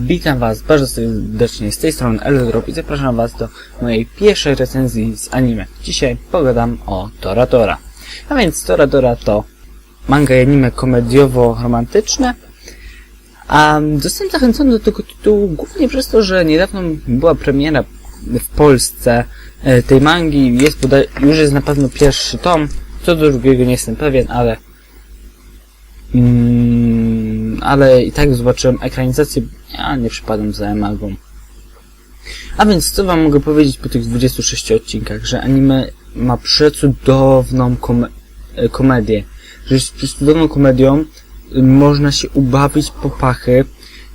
Witam Was bardzo serdecznie z tej strony Eldrop i zapraszam Was do mojej pierwszej recenzji z anime. Dzisiaj pogadam o Tora Tora. A więc Tora Tora to manga i anime komediowo-romantyczne. A zostałem zachęcony do tego tytułu głównie przez to, że niedawno była premiera w Polsce e, tej mangi. Jest już jest na pewno pierwszy tom. Co do drugiego nie jestem pewien, ale Mm, ale i tak zobaczyłem ekranizację, ja nie przypadam za mangą. A więc co wam mogę powiedzieć po tych 26 odcinkach, że anime ma przecudowną kom e, komedię. Że jest przecudowną komedią, można się ubawić po pachy.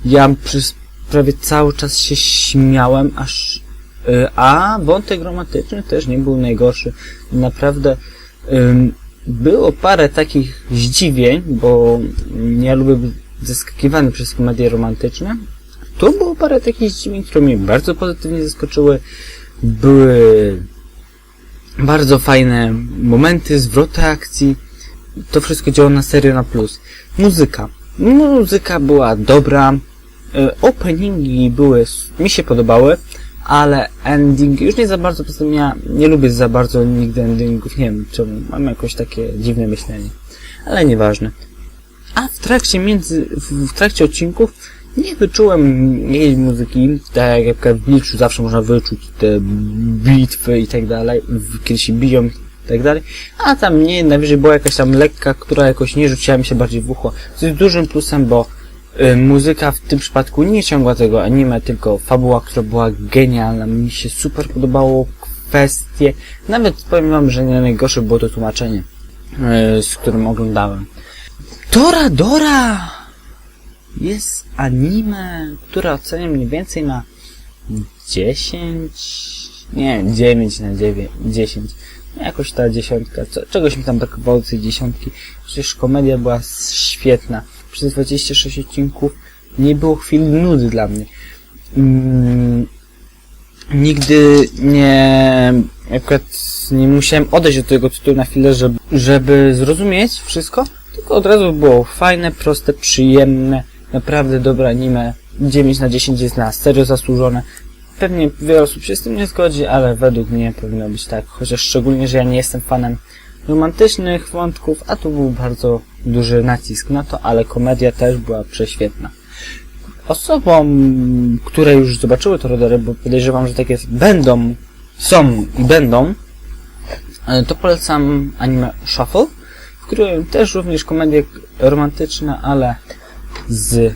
Ja przez prawie cały czas się śmiałem, aż y, a wątek romantyczny też nie był najgorszy. Naprawdę było parę takich zdziwień, bo ja lubię zaskakiwany przez komedie romantyczne. Tu było parę takich zdziwień, które mnie bardzo pozytywnie zaskoczyły. Były bardzo fajne momenty, zwroty akcji. To wszystko działo na serio na plus. Muzyka. Muzyka była dobra. E, Openingi były, mi się podobały, ale ending już nie za bardzo, poza tym ja nie lubię za bardzo nigdy endingów, nie wiem czemu, mam jakoś takie dziwne myślenie, ale nieważne. A w trakcie między, w, trakcie odcinków nie wyczułem jej muzyki, tak jak w Bleachu zawsze można wyczuć te bitwy i tak dalej, kiedy się biją i tak dalej, a tam nie, najwyżej była jakaś tam lekka, która jakoś nie rzuciła mi się bardziej w ucho, co jest dużym plusem, bo y, muzyka w tym przypadku nie ciągła tego anime, tylko fabuła, która była genialna, mi się super podobało kwestie, nawet powiem wam, że nie najgorsze było to tłumaczenie, y, z którym oglądałem. Dora Dora jest anime, które oceniam mniej więcej na 10, nie, 9 na 9, 10. Jakoś ta dziesiątka, co, czegoś mi tam brakowało tej dziesiątki. Przecież komedia była świetna. Przez 26 odcinków nie było chwili nudy dla mnie. Mm, nigdy nie, akurat nie musiałem odejść do tego tytułu na chwilę, żeby, żeby zrozumieć wszystko, tylko od razu było fajne, proste, przyjemne, naprawdę dobre anime. 9 na 10 jest na serio zasłużone. Pewnie wiele osób się z tym nie zgodzi, ale według mnie powinno być tak. Chociaż szczególnie, że ja nie jestem fanem romantycznych wątków, a tu był bardzo duży nacisk na to, ale komedia też była prześwietna. Osobom, które już zobaczyły to rodory, bo podejrzewam, że takie będą, są i będą, e, to polecam anime Shuffle, w którym też również komedie romantyczne, ale z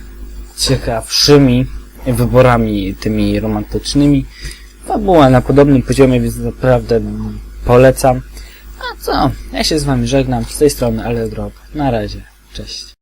ciekawszymi wyborami tymi romantycznymi. Fabuła na podobnym poziomie, więc naprawdę polecam. A co? Ja się z wami żegnam. Z tej strony Eldrop. Na razie. Cześć.